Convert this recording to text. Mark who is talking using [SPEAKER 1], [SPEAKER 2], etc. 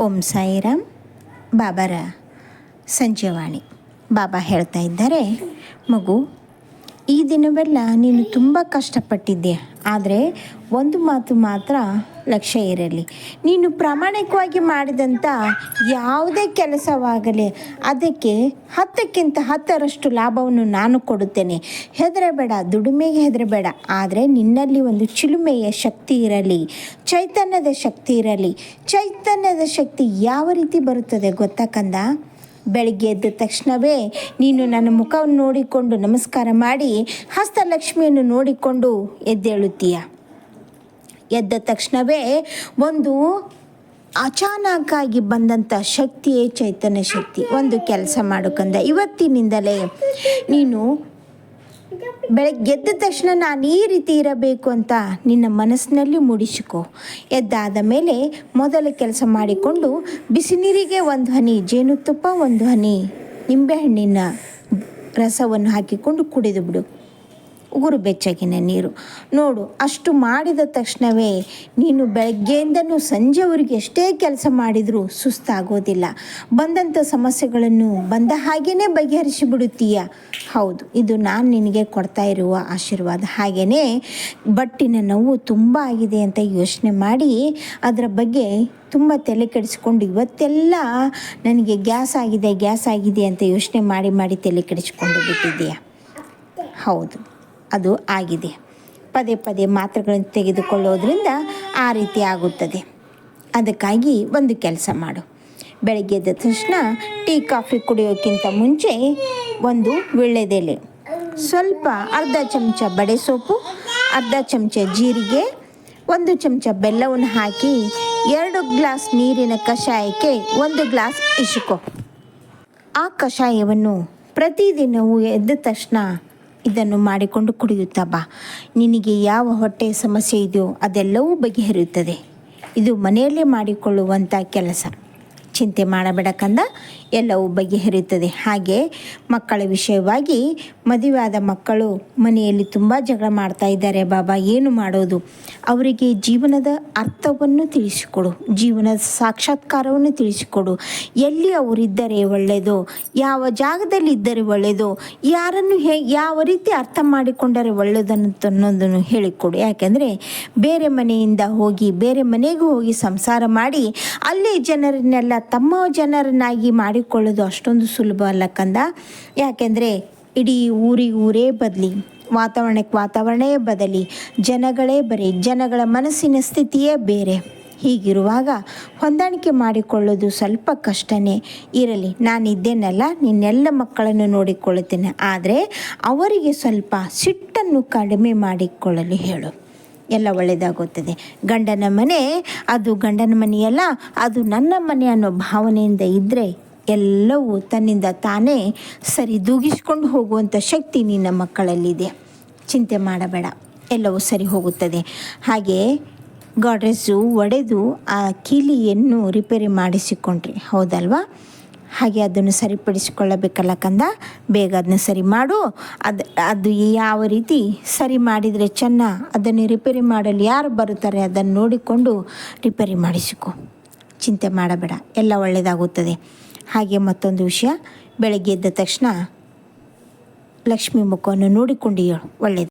[SPEAKER 1] ಓಂ ಸಾಯಿರಾಮ್. ಬಾಬಾರ ಸಂಜೆವಾಣಿ. ಬಾಬಾ ಹೇಳ್ತಾ ಇದ್ದಾರೆ, ಮಗು, ಈ ದಿನವೆಲ್ಲ ನೀನು ತುಂಬ ಕಷ್ಟಪಟ್ಟಿದ್ದೆ ಆದರೆ ಒಂದು ಮಾತು ಮಾತ್ರ ಲಕ್ಷ್ಯ ಇರಲಿ. ನೀನು ಪ್ರಾಮಾಣಿಕವಾಗಿ ಮಾಡಿದಂಥ ಯಾವುದೇ ಕೆಲಸವಾಗಲಿ, ಅದಕ್ಕೆ ಹತ್ತಕ್ಕಿಂತ ಹತ್ತರಷ್ಟು ಲಾಭವನ್ನು ನಾನು ಕೊಡುತ್ತೇನೆ. ಹೆದರಬೇಡ, ದುಡಿಮೆಗೆ ಹೆದರಬೇಡ. ಆದರೆ ನಿನ್ನಲ್ಲಿ ಒಂದು ಚಿಲುಮೆಯ ಶಕ್ತಿ ಇರಲಿ, ಚೈತನ್ಯದ ಶಕ್ತಿ ಇರಲಿ. ಚೈತನ್ಯದ ಶಕ್ತಿ ಯಾವ ರೀತಿ ಬರುತ್ತದೆ ಗೊತ್ತಾ ಬೆಳಿಗ್ಗೆ ಬೆಳಗ್ಗೆ ಎದ್ದ ತಕ್ಷಣವೇ ನೀನು ನನ್ನ ಮುಖವನ್ನು ನೋಡಿಕೊಂಡು ನಮಸ್ಕಾರ ಮಾಡಿ ಹಸ್ತಲಕ್ಷ್ಮಿಯನ್ನು ನೋಡಿಕೊಂಡು ಎದ್ದೇಳುತ್ತೀಯ? ಎದ್ದ ತಕ್ಷಣವೇ ಒಂದು ಅಚಾನಕ್ಕಾಗಿ ಬಂದಂಥ ಶಕ್ತಿಯೇ ಚೈತನ್ಯ ಶಕ್ತಿ. ಒಂದು ಕೆಲಸ ಮಾಡೋಕಂದ ಇವತ್ತಿನಿಂದಲೇ ನೀನು ಬೆಳಗ್ಗೆ ಎದ್ದ ತಕ್ಷಣ ನಾನು ಈ ರೀತಿ ಇರಬೇಕು ಅಂತ ನಿನ್ನ ಮನಸ್ಸಿನಲ್ಲಿ ಮೂಡಿಸಿಕೊ. ಎದ್ದಾದ ಮೇಲೆ ಮೊದಲ ಕೆಲಸ ಮಾಡಿಕೊಂಡು ಬಿಸಿ ನೀರಿಗೆ ಒಂದು ಹನಿ, ಜೇನುತುಪ್ಪ ಒಂದು ಹನಿ, ನಿಂಬೆಹಣ್ಣಿನ ರಸವನ್ನು ಹಾಕಿಕೊಂಡು ಕುಡಿದು ಬಿಡು. ಉಗುರು ಬೆಚ್ಚಗಿನ ನೀರು. ನೋಡು, ಅಷ್ಟು ಮಾಡಿದ ತಕ್ಷಣವೇ ನೀನು ಬೆಳಗ್ಗೆಯಿಂದನೂ ಸಂಜೆವರೆಗೆ ಎಷ್ಟೇ ಕೆಲಸ ಮಾಡಿದರೂ ಸುಸ್ತಾಗೋದಿಲ್ಲ. ಬಂದಂಥ ಸಮಸ್ಯೆಗಳನ್ನು ಬಂದ ಹಾಗೇ ಬಗೆಹರಿಸಿ ಬಿಡುತ್ತೀಯ ಹೌದು, ಇದು ನಾನು ನಿನಗೆ ಕೊಡ್ತಾ ಇರುವ ಆಶೀರ್ವಾದ. ಹಾಗೆಯೇ ಬಟ್ಟಿನ ನೋವು ತುಂಬ ಆಗಿದೆ ಅಂತ ಯೋಚನೆ ಮಾಡಿ ಅದರ ಬಗ್ಗೆ ತುಂಬ ತಲೆ ಕೆಡಿಸ್ಕೊಂಡು ಇವತ್ತೆಲ್ಲ ನನಗೆ ಗ್ಯಾಸ್ ಆಗಿದೆ ಗ್ಯಾಸ್ ಆಗಿದೆ ಅಂತ ಯೋಚನೆ ಮಾಡಿ ಮಾಡಿ ತಲೆ ಕೆಡಿಸ್ಕೊಂಡು ಬಿಟ್ಟಿದ್ದೀಯ? ಹೌದು. ಅದು ಆಗಿದೆ. ಪದೇ ಪದೇ ಮಾತ್ರೆಗಳನ್ನು ತೆಗೆದುಕೊಳ್ಳೋದ್ರಿಂದ ಆ ರೀತಿ ಆಗುತ್ತದೆ. ಅದಕ್ಕಾಗಿ ಒಂದು ಕೆಲಸ ಮಾಡು. ಬೆಳಗ್ಗೆ ಎದ್ದ ತಕ್ಷಣ ಟೀ, ಕಾಫಿ ಕುಡಿಯೋಕ್ಕಿಂತ ಮುಂಚೆ ಒಂದು ವೀಳ್ಯದೆಲೆ ಸ್ವಲ್ಪ ಅರ್ಧ ಚಮಚ ಬಡೆ ಸೊಪ್ಪು ಅರ್ಧ ಚಮಚ ಜೀರಿಗೆ, ಒಂದು ಚಮಚ ಬೆಲ್ಲವನ್ನು ಹಾಕಿ ಎರಡು ಗ್ಲಾಸ್ ನೀರಿನ ಕಷಾಯಕ್ಕೆ ಒಂದು ಗ್ಲಾಸ್ ಇಸುಕೋ ಆ ಕಷಾಯವನ್ನು ಪ್ರತಿದಿನವೂ ಎದ್ದ ತಕ್ಷಣ ಇದನ್ನು ಮಾಡಿಕೊಂಡು ಕುಡಿಯುತ್ತಾ ಬಾ. ನಿನಗೆ ಯಾವ ಹೊಟ್ಟೆ ಸಮಸ್ಯೆ ಇದೆಯೋ ಅದೆಲ್ಲವೂ ಬಗೆಹರಿಯುತ್ತದೆ. ಇದು ಮನೆಯಲ್ಲೇ ಮಾಡಿಕೊಳ್ಳುವಂಥ ಕೆಲಸ. ಚಿಂತೆ ಮಾಡಬೇಡ ಎಲ್ಲವೂ ಬಗೆಹರಿಯುತ್ತದೆ. ಹಾಗೆ ಮಕ್ಕಳ ವಿಷಯವಾಗಿ ಮದುವೆಯಾದ ಮಕ್ಕಳು ಮನೆಯಲ್ಲಿ ತುಂಬ ಜಗಳ ಮಾಡ್ತಾ ಇದ್ದಾರೆ. ಬಾಬಾ, ಏನು ಮಾಡೋದು? ಅವರಿಗೆ ಜೀವನದ ಅರ್ಥವನ್ನು ತಿಳಿಸಿಕೊಡು. ಜೀವನದ ಸಾಕ್ಷಾತ್ಕಾರವನ್ನು ತಿಳಿಸಿಕೊಡು. ಎಲ್ಲಿ ಅವರಿದ್ದರೆ ಒಳ್ಳೆಯದು? ಯಾವ ಜಾಗದಲ್ಲಿ ಇದ್ದರೆ ಒಳ್ಳೆಯದು? ಯಾರನ್ನು ಹೇ, ಯಾವ ರೀತಿ ಅರ್ಥ ಮಾಡಿಕೊಂಡರೆ ಒಳ್ಳೆಯದನ್ನು ಅನ್ನೋದನ್ನು ಹೇಳಿಕೊಡು. ಯಾಕೆಂದರೆ ಬೇರೆ ಮನೆಯಿಂದ ಹೋಗಿ, ಬೇರೆ ಮನೆಗೂ ಹೋಗಿ ಸಂಸಾರ ಮಾಡಿ, ಅಲ್ಲಿ ಜನರನ್ನೆಲ್ಲ ತಮ್ಮ ಜನರನ್ನಾಗಿ ಮಾಡಿಕೊಳ್ಳೋದು ಅಷ್ಟೊಂದು ಸುಲಭ ಅಲ್ಲ ಕಂದ. ಯಾಕೆಂದರೆ ಇಡೀ ಊರಿಗೆ ಊರೇ ಬದಲಿ, ವಾತಾವರಣಕ್ಕೆ ವಾತಾವರಣವೇ ಬದಲಿ, ಜನಗಳೇ ಬರೀ ಜನಗಳ ಮನಸ್ಸಿನ ಸ್ಥಿತಿಯೇ ಬೇರೆ. ಹೀಗಿರುವಾಗ ಹೊಂದಾಣಿಕೆ ಮಾಡಿಕೊಳ್ಳೋದು ಸ್ವಲ್ಪ ಕಷ್ಟನೇ. ಇರಲಿ, ನಾನಿದ್ದೇನಲ್ಲ, ನಿನ್ನೆಲ್ಲ ಮಕ್ಕಳನ್ನು ನೋಡಿಕೊಳ್ಳುತ್ತೇನೆ. ಆದರೆ ಅವರಿಗೆ ಸ್ವಲ್ಪ ಸಿಟ್ಟನ್ನು ಕಡಿಮೆ ಮಾಡಿಕೊಳ್ಳಲು ಹೇಳು. ಎಲ್ಲ ಒಳ್ಳೆಯದಾಗುತ್ತದೆ ಗಂಡನ ಮನೆ, ಅದು ಗಂಡನ ಮನೆಯಲ್ಲ, ಅದು ನನ್ನ ಮನೆ ಅನ್ನೋ ಭಾವನೆಯಿಂದ ಇದ್ದರೆ ಎಲ್ಲವೂ ತನ್ನಿಂದ ತಾನೇ ಸರಿ ದೂಗಿಸ್ಕೊಂಡು ಹೋಗುವಂಥ ಶಕ್ತಿ ನಿನ್ನ ಮಕ್ಕಳಲ್ಲಿದೆ. ಚಿಂತೆ ಮಾಡಬೇಡ, ಎಲ್ಲವೂ ಸರಿ ಹೋಗುತ್ತದೆ. ಹಾಗೆ ಗಾಡ್ರೆಸ್ಸು ಒಡೆದು ಆ ಕೀಲಿಯನ್ನು ರಿಪೇರಿ ಮಾಡಿಸಿಕೊಂಡ್ರಿ. ಹೌದಲ್ವಾ? ಹಾಗೆ ಅದನ್ನು ಸರಿಪಡಿಸಿಕೊಳ್ಳಬೇಕಲ್ಲ ಕಂದ? ಬೇಗ ಅದನ್ನ ಸರಿ ಮಾಡು. ಅದು ಅದು ಯಾವ ರೀತಿ ಸರಿ ಮಾಡಿದರೆ ಚೆನ್ನ? ಅದನ್ನು ರಿಪೇರಿ ಮಾಡಲು ಯಾರು ಬರುತ್ತಾರೆ ಅದನ್ನು ನೋಡಿಕೊಂಡು ರಿಪೇರಿ ಮಾಡಿಸಿಕೊ. ಚಿಂತೆ ಮಾಡಬೇಡ, ಎಲ್ಲ ಒಳ್ಳೆಯದಾಗುತ್ತದೆ ಹಾಗೆ ಮತ್ತೊಂದು ವಿಷಯ, ಬೆಳಗ್ಗೆ ಎದ್ದ ತಕ್ಷಣ ಲಕ್ಷ್ಮಿ ಮುಖವನ್ನು ನೋಡಿಕೊಂಡು ಹೇಳು ಒಳ್ಳೆಯದು